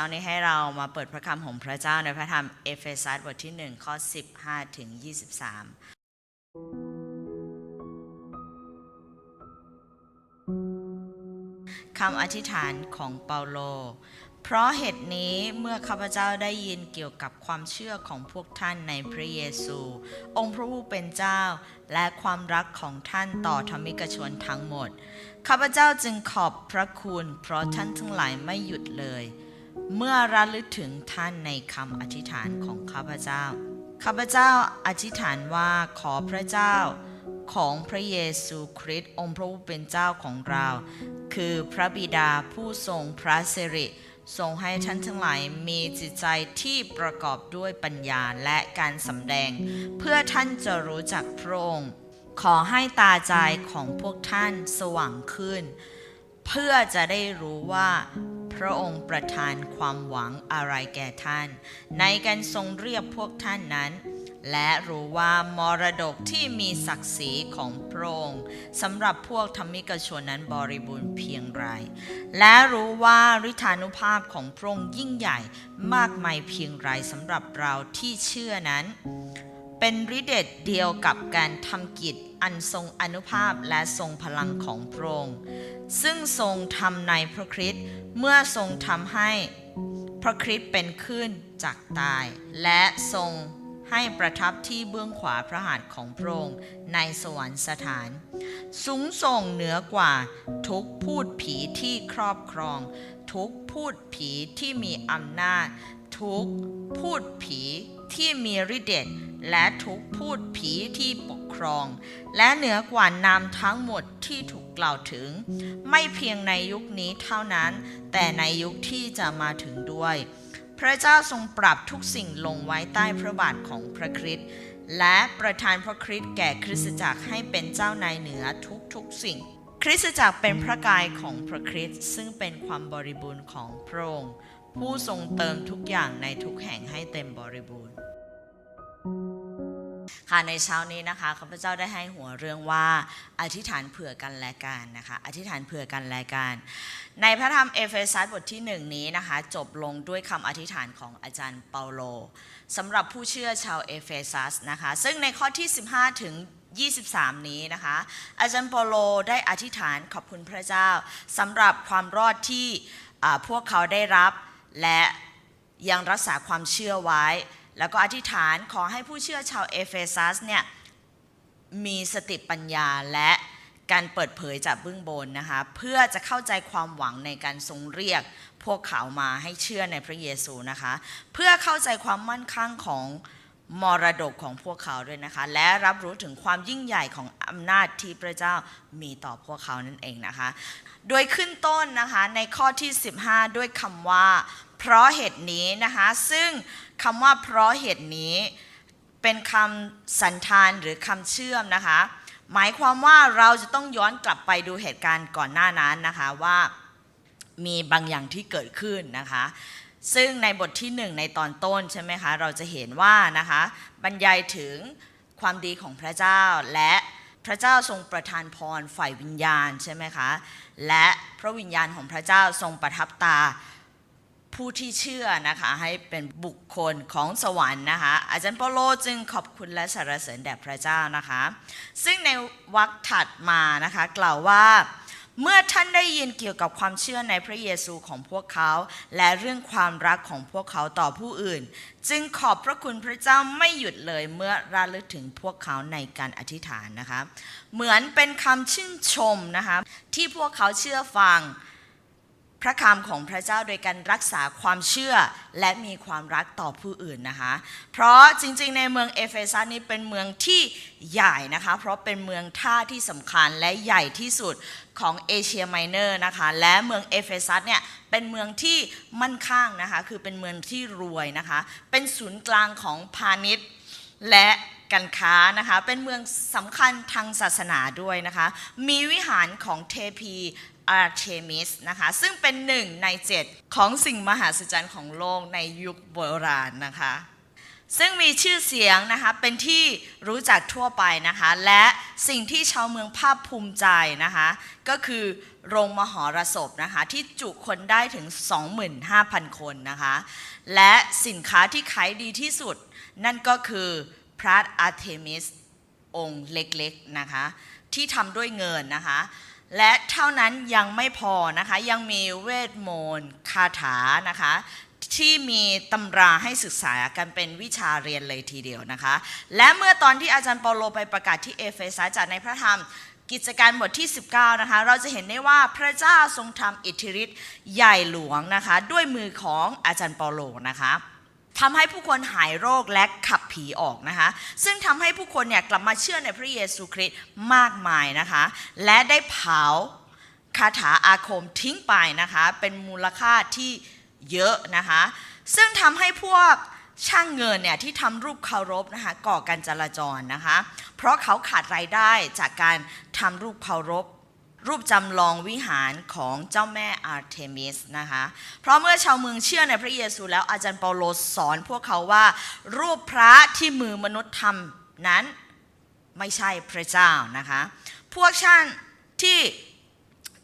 ช้านี้ให้เรามาเปิดพระคำของพระเจ้าในพระธรรมเอเฟซัสบทที่ 1 ข้อ 15 ถึง 23 คำอธิษฐานของเปาโล เพราะเหตุนี้เมื่อข้าพเจ้าได้ยินเกี่ยวกับความเชื่อของพวกท่านในพระเยซู องค์พระผู้เป็นเจ้า และความรักของท่านต่อธรรมิกชนทั้งหมดข้าพเจ้าจึงขอบพระคุณ เพราะท่านทั้งหลายไม่หยุดเลย เมื่อระลึกถึงท่านในคำอธิษฐานของข้าพเจ้า ข้าพเจ้าอธิษฐานว่าขอพระเจ้าของพระเยซูคริสต์องค์พระผู้เป็นเจ้าของเรา คือพระบิดาผู้ทรงพระสิริทรงให้ท่านทั้งหลายมีจิตใจที่ประกอบด้วยปัญญาและการสำแดง เพื่อท่านจะรู้จักพระองค์ขอให้ตาใจของพวกท่านสว่างขึ้น เพื่อจะได้รู้ว่า พระองค์ประทานความหวังอะไรแก่ท่าน ในการทรงเรียกพวกท่านนั้น และรู้ว่ามรดกที่มีศักดิ์ศรีของพระองค์สำหรับพวกธรรมิกชนนั้นบริบูรณ์เพียงไร และรู้ว่าฤทธานุภาพของพระองค์ยิ่งใหญ่มากมายเพียงไรสำหรับเราที่เชื่อนั้น เป็นฤทธิ์เดชเดียวกับการทำกิจอันทรงอนุภาพและทรงพลังของพระองค์ซึ่งทรงทำในพระคริสต์เมื่อทรงทำให้พระคริสต์เป็นขึ้นจากตาย และทรงให้ประทับที่เบื้องขวาพระหัตถ์ของพระองค์ในสวรรคสถาน สูงส่งเหนือกว่าทุกพูดผีที่ครอบครอง ทุกพูดผีที่มีอำนาจ ทุกพูดผีที่มีฤทธิ์เดช และทุกพูดผีที่ปกครอง และเหนือกว่านามทั้งหมดที่ถูกกล่าวถึง ไม่เพียงในยุคนี้เท่านั้น แต่ในยุคที่จะมาถึงด้วย พระเจ้าทรงปรับทุกสิ่งลงไว้ใต้พระบาทของพระคริสต์และประทานพระคริสต์แก่คริสตจักรให้เป็นเจ้านายเหนือทุกๆสิ่ง คริสตจักรเป็นพระกายของพระคริสต์ซึ่งเป็นความบริบูรณ์ของพระองค์ผู้ทรงเติมทุกอย่างในทุกแห่งให้เต็มบริบูรณ์ ค่ะในเช้านี้นะคะข้าพเจ้าได้ให้หัวเรื่องว่าอธิษฐานเผื่อกันและกันนะคะอธิษฐานเผื่อกันและกัน ในพระธรรมเอเฟซัสบทที่หนึ่งนี้นะคะจบลงด้วยคำอธิษฐานของอาจารย์เปาโลสำหรับผู้เชื่อชาวเอเฟซัสนะคะซึ่งในข้อที่ 15 ถึง23 นี้นะคะ อาจารย์เปาโลได้อธิษฐานขอบคุณพระเจ้าสำหรับความรอดที่พวกเขาได้รับและยังรักษาความเชื่อไว้ แล้วก็อธิษฐานขอให้ผู้เชื่อชาวเอเฟซัสเนี่ยมีสติปัญญาและการเปิดเผยจากเบื้องบนนะคะเพื่อจะเข้าใจความหวังในการทรงเรียก พวกเขามาให้เชื่อในพระเยซูนะคะ เพื่อเข้าใจความมั่นคงของมรดกของพวกเขาด้วยนะคะ และรับรู้ถึงความยิ่งใหญ่ของอำนาจที่พระเจ้ามีต่อพวกเขานั่นเองนะคะ โดยขึ้นต้นนะคะในข้อที่ 15 ด้วยคำว่า เพราะเหตุนี้นะคะซึ่ง คำว่าเพราะเหตุนี้เป็นคำสันธานหรือคำเชื่อมนะคะ หมายความว่าเราจะต้องย้อนกลับไปดูเหตุการณ์ก่อนหน้านั้นนะคะว่ามีบางอย่างที่เกิดขึ้นนะคะ ซึ่งในบทที่หนึ่งในตอนต้นใช่ไหมคะเราจะเห็นว่านะคะบรรยายถึงความดีของพระเจ้าและพระเจ้าทรงประทานพรฝ่ายวิญญาณใช่ไหมคะ และพระวิญญาณของพระเจ้าทรงประทับตา ผู้ที่เชื่อนะคะให้เป็นบุคคลของสวรรค์นะคะ อาจารย์เปโลจึงขอบคุณและสรรเสริญแด่พระเจ้านะคะ ซึ่งในวรรคถัดมานะคะกล่าวว่าเมื่อท่านได้ยินเกี่ยวกับความเชื่อในพระเยซูของพวกเขา และเรื่องความรักของพวกเขาต่อผู้อื่น จึงขอบพระคุณพระเจ้าไม่หยุดเลยเมื่อระลึกถึงพวกเขาในการอธิษฐานนะคะ เหมือนเป็นคำชื่นชมนะคะที่พวกเขาเชื่อฟัง พระคำของพระเจ้าโดยการรักษาความเชื่อและมีความรักต่อผู้อื่นนะคะ เพราะจริงๆ ในเมืองเอเฟซัสนี้เป็นเมืองที่ใหญ่นะคะ เพราะเป็นเมืองท่าที่สำคัญและใหญ่ที่สุดของเอเชียไมเนอร์นะคะ และเมืองเอเฟซัสเนี่ยเป็นเมืองที่มั่นคงนะคะ คือเป็นเมืองที่รวยนะคะ เป็นศูนย์กลางของพาณิชย์และการค้านะคะ เป็นเมืองสำคัญทางศาสนาด้วยนะคะ มีวิหารของเทพี อาร์เทมิสนะคะ ซึ่งเป็นหนึ่งในเจ็ดของสิ่งมหัศจรรย์ของโลกในยุคโบราณนะคะ ซึ่งมีชื่อเสียงนะคะ เป็นที่รู้จักทั่วไปนะคะ และสิ่งที่ชาวเมืองภาคภูมิใจนะคะ ก็คือโรงมหรสพนะคะ ที่จุคนได้ถึง 25,000 คนนะคะ และสินค้าที่ขายดีที่สุด นั่นก็คือพระอาร์เทมิสองค์เล็กๆนะคะ ที่ทำด้วยเงินนะคะ และเท่านั้นยังไม่พอนะคะ ยังมีเวทมนต์คาถานะคะ ที่มีตำราให้ศึกษากันเป็นวิชาเรียนเลยทีเดียวนะคะ และเมื่อตอนที่อาจารย์เปาโลไปประกาศที่เอเฟซัสจากในพระธรรมกิจการบทที่ 19 นะคะ เราจะเห็นได้ว่าพระเจ้าทรงทำอิทธิฤทธิ์ใหญ่หลวงนะคะ ด้วยมือของอาจารย์เปาโลนะคะ ทำให้ผู้คนหายโรคและขับผีออกนะคะ ซึ่งทำให้ผู้คนเนี่ยกลับมาเชื่อในพระเยซูคริสต์มากมายนะคะ และได้เผาคาถาอาคมทิ้งไปนะคะ เป็นมูลค่าที่เยอะนะคะ ซึ่งทำให้พวกช่างเงินเนี่ยที่ทำรูปเคารพนะคะก่อการจราจรนะคะ เพราะเขาขาดรายได้จากการทำรูปเคารพ รูปจำลองวิหารของเจ้าแม่อาร์เทมิสนะคะ เพราะเมื่อชาวเมืองเชื่อในพระเยซูแล้วอาจารย์เปาโลสอนพวกเขาว่า รูปพระที่มือมนุษย์ทำนั้นไม่ใช่พระเจ้านะคะ พวกช่างที่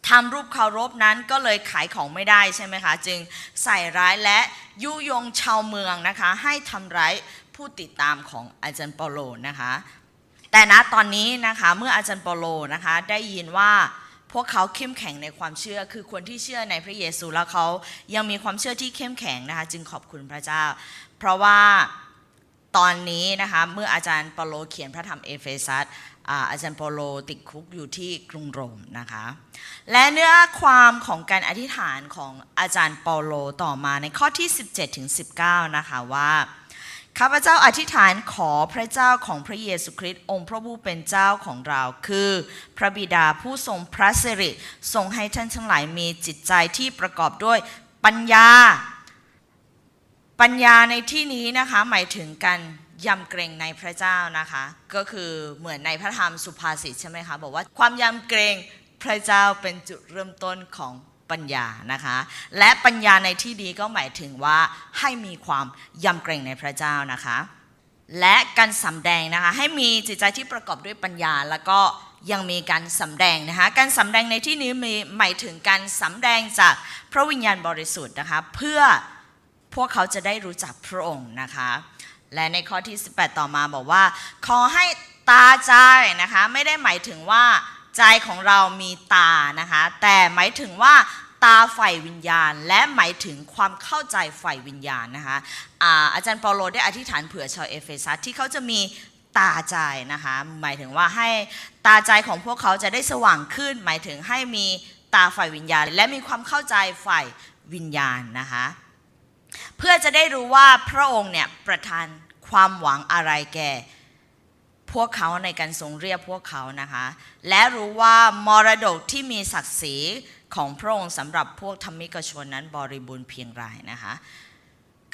ทำรูปเคารพนั้นก็เลยขายของไม่ได้ใช่ไหมคะ จึงใส่ร้ายและยุยงชาวเมืองนะคะ ให้ทำร้ายผู้ติดตามของอาจารย์เปาโลนะคะ แต่ณตอนนี้นะคะเมื่ออาจารย์เปาโลนะคะได้ยินว่า พวกเขาเข้มแข็งในความเชื่อ คือคนที่เชื่อในพระเยซูแล้วเขายังมีความเชื่อที่เข้มแข็งนะคะ จึงขอบคุณพระเจ้า เพราะว่าตอนนี้นะคะเมื่ออาจารย์เปโลเขียนพระธรรมเอเฟซัสอาจารย์เปโลติดคุกอยู่ที่กรุงโรมนะคะ และเนื้อความของการอธิษฐานของอาจารย์เปโลต่อมาในข้อที่ 17ถึง19 นะคะว่า ข้าพเจ้าอธิษฐานขอพระเจ้าของพระเยซูคริสต์องค์พระผู้เป็นเจ้าของเรา คือ พระบิดาผู้ทรงพระสิริทรงให้ท่านทั้งหลายมีจิตใจที่ประกอบด้วยปัญญา ปัญญาในที่นี้นะคะหมายถึงการยำเกรงในพระเจ้านะคะ ก็คือเหมือนในพระธรรมสุภาษิตใช่ไหมคะบอกว่าความยำเกรงพระเจ้าเป็นจุดเริ่มต้นของ ปัญญานะคะ และปัญญาในที่นี้ก็หมายถึงว่าให้มีความยำเกรงในพระเจ้านะคะ และการสำแดงนะคะให้มีจิตใจที่ประกอบด้วยปัญญา แล้วก็ยังมีการสำแดงนะคะการสำแดงในที่นี้มีหมายถึงการสำแดงจากพระวิญญาณบริสุทธิ์นะคะเพื่อพวกเขาจะได้รู้จักพระองค์นะคะและในข้อที่ 18 ต่อมาบอกว่า ขอให้ตาใจนะคะไม่ได้หมายถึงว่า ใจของเรามีตานะคะ แต่หมายถึงว่าตาฝ่ายวิญญาณ และหมายถึงความเข้าใจฝ่ายวิญญาณนะคะอาอาจารย์เปาโลได้อธิษฐานเผื่อชาวเอเฟซัสที่เขาจะมีตาใจนะคะหมายถึงว่าให้ตาใจของพวกเขาจะได้สว่างขึ้น หมายถึงให้มีตาฝ่ายวิญญาณ และมีความเข้าใจฝ่ายวิญญาณนะคะเพื่อจะได้รู้ว่าพระองค์เนี่ยประทานความหวังอะไรแก่ พวกเขาในการทรงเรียกพวกเขานะคะ และรู้ว่ามรดกที่มีศักดิ์ศรีของพระองค์สำหรับพวกธรรมิกชนนั้นบริบูรณ์เพียงไรนะคะ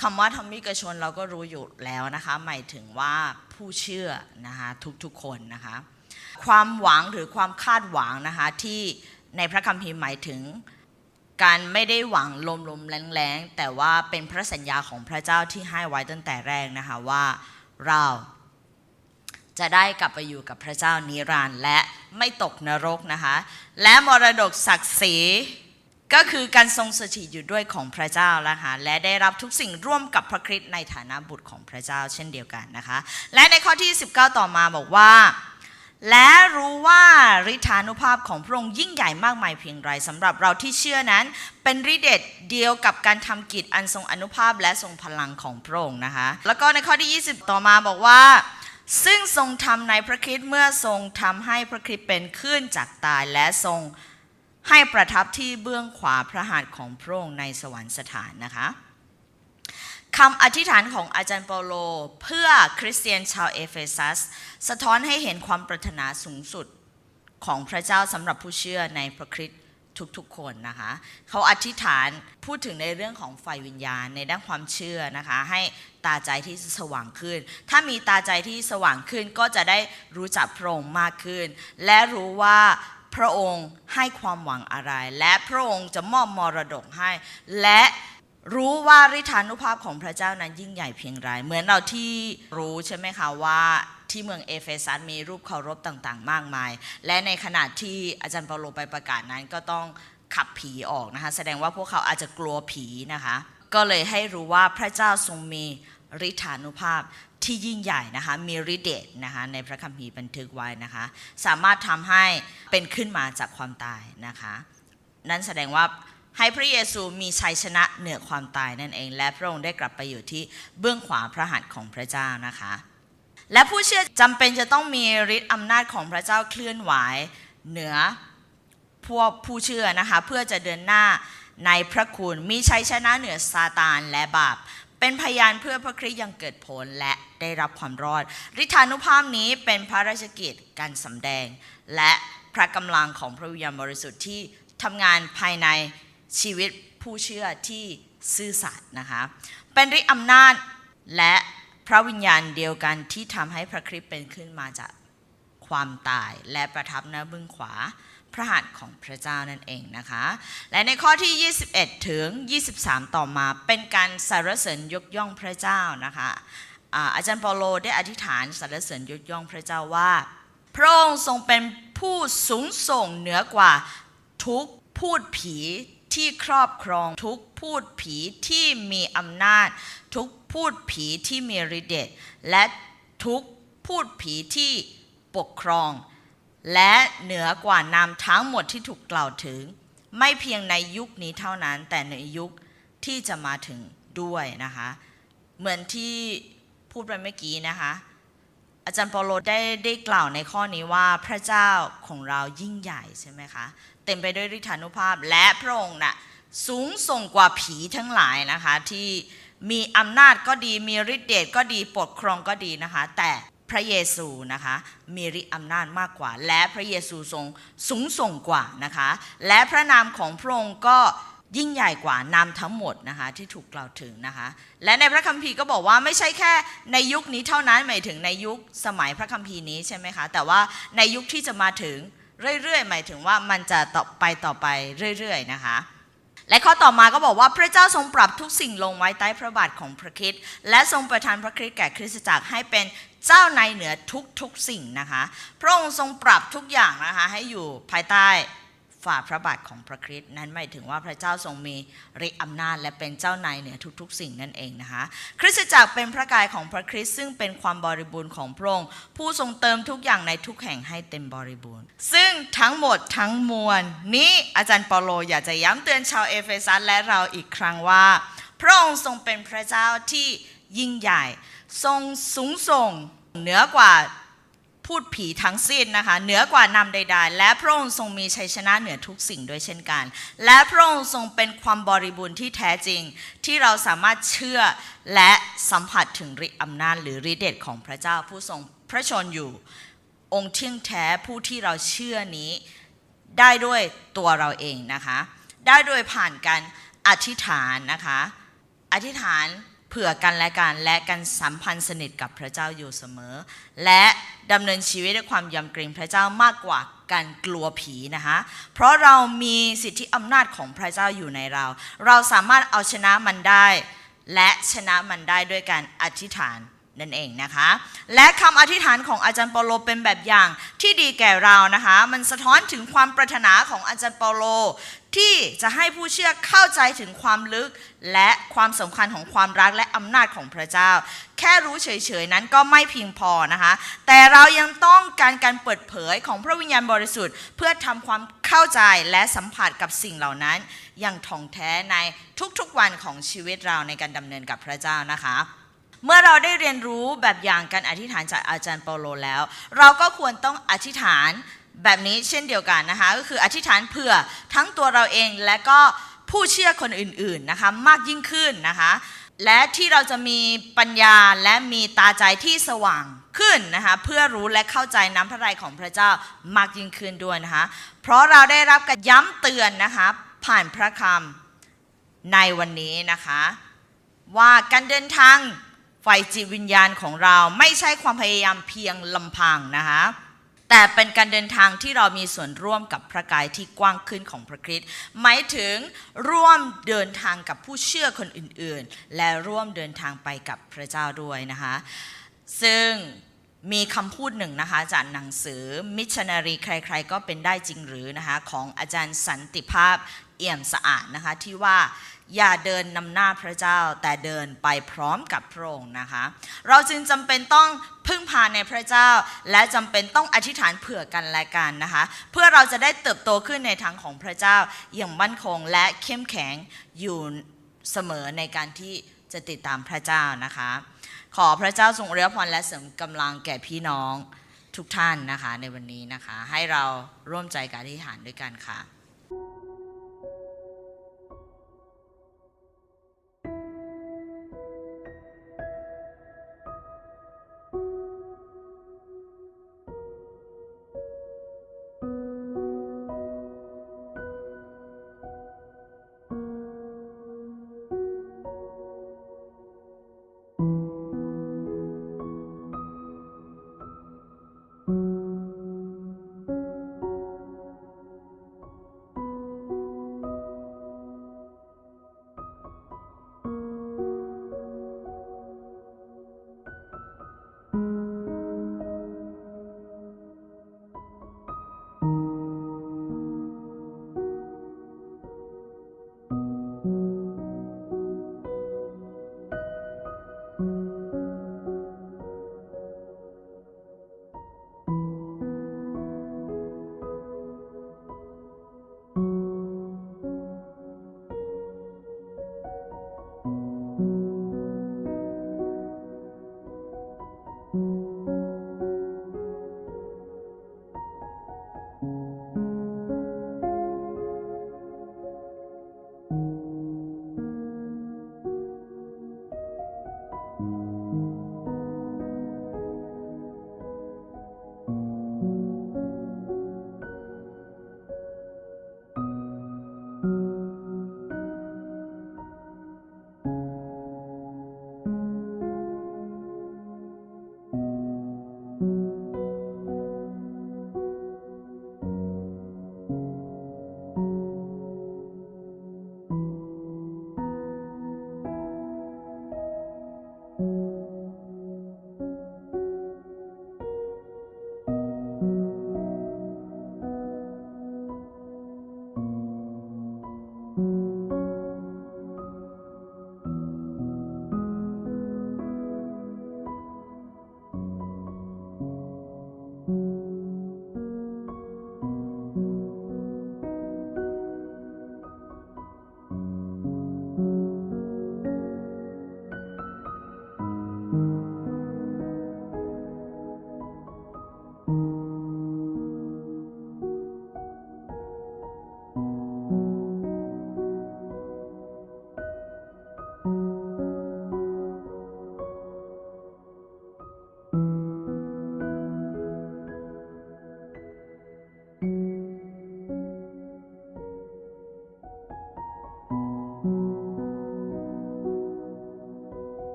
คำว่าธรรมิกชนเราก็รู้อยู่แล้วนะคะหมายถึงว่าผู้เชื่อนะคะทุกๆคนนะคะความหวังหรือความคาดหวังนะคะที่ในพระคัมภีร์หมายถึงการไม่ได้หวังลมๆแรงๆแต่ว่าเป็นพระสัญญาของพระเจ้าที่ให้ไว้ตั้งแต่แรกนะคะว่าเรา จะได้กลับไปอยู่กับพระเจ้านิรันดร์และไม่ตกนรกนะคะ และมรดกศักดิ์ศรีก็คือการทรงสถิตอยู่ด้วยของพระเจ้านะคะและได้รับทุกสิ่งร่วมกับพระคริสต์ในฐานะบุตรของพระเจ้าเช่นเดียวกันนะคะ และในข้อที่ 19 ต่อมาบอกว่า และรู้ว่าฤทธานุภาพของพระองค์ยิ่งใหญ่มากมายเพียงไรสำหรับเราที่เชื่อนั้น เป็นฤทธิ์เดชเดียวกับการทำกิจอันทรงอนุภาพและทรงพลังของพระองค์นะคะ แล้วก็ในข้อที่ 20 ต่อมาบอกว่า ซึ่งทรงทำในพระคริสต์เมื่อทรงทำให้พระคริสต์เป็นขึ้นจากตายและทรงให้ประทับที่เบื้องขวาพระหัตถ์ของพระองค์ในสวรรคสถานนะคะคำอธิษฐานของอาจารย์เปาโล เพื่อคริสเตียนชาวเอเฟซัส สะท้อนให้เห็นความปรารถนาสูงสุดของพระเจ้าสำหรับผู้เชื่อในพระคริสต์ ทุกๆคนนะคะเขาอธิษฐานพูดถึงในเรื่องของไฟวิญญาณในด้านความเชื่อนะคะ ให้ตาใจที่สว่างขึ้น ถ้ามีตาใจที่สว่างขึ้นก็จะได้รู้จักพระองค์มากขึ้น และรู้ว่าพระองค์ให้ความหวังอะไร และพระองค์จะมอบมรดกให้ และรู้ว่าฤทธานุภาพของพระเจ้านั้นยิ่งใหญ่เพียงไรเหมือนเราที่รู้ใช่ไหมคะว่า ที่เมืองเอเฟซัสมีรูปเคารพต่างๆ มากมาย และในขณะที่อาจารย์เปาโลไปประกาศนั้นก็ต้องขับผีออกนะคะ แสดงว่าพวกเขาอาจจะกลัวผีนะคะ ก็เลยให้รู้ว่าพระเจ้าทรงมีฤทธานุภาพที่ยิ่งใหญ่นะคะมีฤทธิ์เดชนะคะในพระคัมภีร์บันทึกไว้นะคะ สามารถทำให้เป็นขึ้นมาจากความตายนะคะ นั่นแสดงว่าให้พระเยซูมีชัยชนะเหนือความตายนั่นเอง และพระองค์ได้กลับไปอยู่ที่เบื้องขวาพระหัตถ์ของพระเจ้านะคะ และผู้เชื่อจำเป็นจะต้องมีฤทธิ์อำนาจของพระเจ้าเคลื่อนไหวเหนือพวกผู้เชื่อนะคะ เพื่อจะเดินหน้าในพระคุณมีชัยชนะเหนือซาตานและบาป เป็นพยานเพื่อพระคริสต์ยังเกิดผลและได้รับความรอดฤทธานุภาพนี้เป็นพระราชกิจการสำแดง และพระกำลังของพระวิญญาณบริสุทธิ์ที่ทำงานภายในชีวิตผู้เชื่อที่ซื่อสัตย์นะคะ เป็นฤทธิ์อำนาจและ ระวิญญาณเดียวกันที่ทำให้พระคริสต์เป็นขึ้นมาจากความตายและประทับณเบื้องขวาพระหัตถ์ของพระเจ้านั่นเองนะคะ และในข้อที่ 21 ถึง 23 ต่อมาเป็นการสรรเสริญยกย่องพระเจ้านะคะอาอาจารย์เปาโลได้อธิษฐานสรรเสริญยกย่องพระเจ้าว่า พระองค์ทรงเป็นผู้สูงส่งเหนือกว่าทุกพูดผีที่ครอบครองทุกพูดผีที่มีอำนาจทุก พูดผีที่มีฤทธิ์เดชและทุกพูดผีที่ปกครอง และเหนือกว่านามทั้งหมดที่ถูกกล่าวถึง ไม่เพียงในยุคนี้เท่านั้น แต่ในยุคที่จะมาถึงด้วยนะคะ เหมือนที่พูดไปเมื่อกี้นะคะ อาจารย์เปาโลได้ได้กล่าวในข้อนี้ว่าพระเจ้าของเรายิ่งใหญ่ใช่ไหมคะเต็มไปด้วยฤทธานุภาพและพระองค์น่ะสูงส่งกว่าผีทั้งหลายนะคะที่ มีอำนาจก็ดีมีฤทธิเดชก็ดีปกครองก็ดีนะคะ แต่พระเยซูนะคะมีฤทธิอำนาจมากกว่า และพระเยซูทรงสูงส่งกว่านะคะ และพระนามของพระองค์ก็ยิ่งใหญ่กว่านามทั้งหมดนะคะที่ถูกกล่าวถึงนะคะ และในพระคัมภีร์ก็บอกว่าไม่ใช่แค่ในยุคนี้เท่านั้นหมายถึงในยุคสมัยพระคัมภีร์นี้ใช่ไหมคะแต่ว่าในยุคที่จะมาถึงเรื่อยๆ หมายถึงว่ามันจะต่อไปต่อไปเรื่อย ๆ นะคะ และข้อต่อมาก็บอกว่าพระเจ้าทรงปรับทุกสิ่งลงไว้ใต้พระบาทของพระคริสต์และทรงประทานพระคริสต์แก่คริสตจักรให้เป็นเจ้าในเหนือทุกๆสิ่งนะคะ พระองค์ทรงปรับทุกอย่างนะคะให้อยู่ภายใต้ ฝ่าพระบาทของพระคริสต์นั้นหมายถึงว่าพระเจ้าทรงมีฤทธิอำนาจ และเป็นเจ้านายเหนือทุกๆ สิ่งนั่นเองนะคะ คริสตจักรเป็นพระกายของพระคริสต์ซึ่งเป็นความบริบูรณ์ของพระองค์ผู้ทรงเติมทุกอย่างในทุกแห่งให้เต็มบริบูรณ์ ซึ่งทั้งหมดทั้งมวลนี้อาจารย์เปาโลอยากจะย้ำเตือนชาวเอเฟซัสและเราอีกครั้งว่า พระองค์ทรงเป็นพระเจ้าที่ยิ่งใหญ่ ทรงสูงส่งเหนือกว่า พูดผีทั้งสิ้นนะคะเหนือกว่านำใดๆ และพระองค์ทรงมีชัยชนะเหนือทุกสิ่งด้วยเช่นกัน และพระองค์ทรงเป็นความบริบูรณ์ที่แท้จริง ที่เราสามารถเชื่อและสัมผัสถึงฤทธิอำนาจหรือฤทธิเดชของพระเจ้าผู้ทรงพระชนอยู่ องค์เที่ยงแท้ผู้ที่เราเชื่อนี้ได้ด้วยตัวเราเองนะคะ ได้โดยผ่านการอธิษฐานนะคะ อธิษฐาน เผื่อกันและกันและกันสัมพันธ์สนิทกับพระเจ้าอยู่เสมอ และดำเนินชีวิตด้วยความยำเกรงพระเจ้ามากกว่าการกลัวผีนะคะเพราะเรามีสิทธิอำนาจของพระเจ้าอยู่ในเรา เราสามารถเอาชนะมันได้ และชนะมันได้ด้วยการอธิษฐาน นั่นเองนะคะ และคำอธิษฐานของอาจารย์เปาโลเป็นแบบอย่างที่ดีแก่เรานะคะ มันสะท้อนถึงความปรารถนาของอาจารย์เปาโล ที่จะให้ผู้เชื่อเข้าใจถึงความลึก และความสำคัญของความรักและอำนาจของพระเจ้า แค่รู้เฉยๆนั้นก็ไม่เพียงพอนะคะ แต่เรายังต้องการการเปิดเผยของพระวิญญาณบริสุทธิ์ เพื่อทำความเข้าใจและสัมผัสกับสิ่งเหล่านั้น อย่างท่องแท้ในทุกๆวันของชีวิตเราในการดำเนินกับพระเจ้านะคะ เมื่อเราได้เรียนรู้แบบอย่างการอธิษฐานจากอาจารย์เปาโลแล้ว เราก็ควรต้องอธิษฐานแบบนี้เช่นเดียวกันนะคะ ก็คืออธิษฐานเผื่อทั้งตัวเราเองและก็ผู้เชื่อคนอื่นๆนะคะมากยิ่งขึ้นนะคะ และที่เราจะมีปัญญาและมีตาใจที่สว่างขึ้นนะคะเพื่อรู้และเข้าใจน้ำพระทัยของพระเจ้ามากยิ่งขึ้นด้วยนะคะเพราะเราได้รับการย้ำเตือนนะคะผ่านพระคำในวันนี้นะคะ ว่าการเดินทาง ไฟจิตวิญญาณของเราไม่ใช่ความพยายามเพียงลำพังนะคะแต่เป็นการเดินทางที่เรามีส่วนร่วมกับพระกายที่กว้างขึ้นของพระคริสต์หมายถึงร่วมเดินทางกับผู้เชื่อคนอื่นๆ และร่วมเดินทางไปกับพระเจ้าด้วยนะคะซึ่งมีคำพูดหนึ่งนะคะจากหนังสือมิชชันนารีใครๆ ก็เป็นได้จริงหรือนะคะของอาจารย์สันติภาพเอี่ยมสะอาดนะคะที่ว่า อย่าเดินนำหน้าพระเจ้า แต่เดินไปพร้อมกับพระองค์นะคะ เราจึงจำเป็นต้องพึ่งพาในพระเจ้า และจำเป็นต้องอธิษฐานเผื่อกันและกันนะคะ เพื่อเราจะได้เติบโตขึ้นในทางของพระเจ้าอย่างมั่นคงและเข้มแข็งอยู่เสมอในการที่จะติดตามพระเจ้านะคะ ขอพระเจ้าทรงอวยพรและเสริมกำลังแก่พี่น้องทุกท่านนะคะในวันนี้นะคะ ให้เราร่วมใจการอธิษฐานด้วยกันค่ะ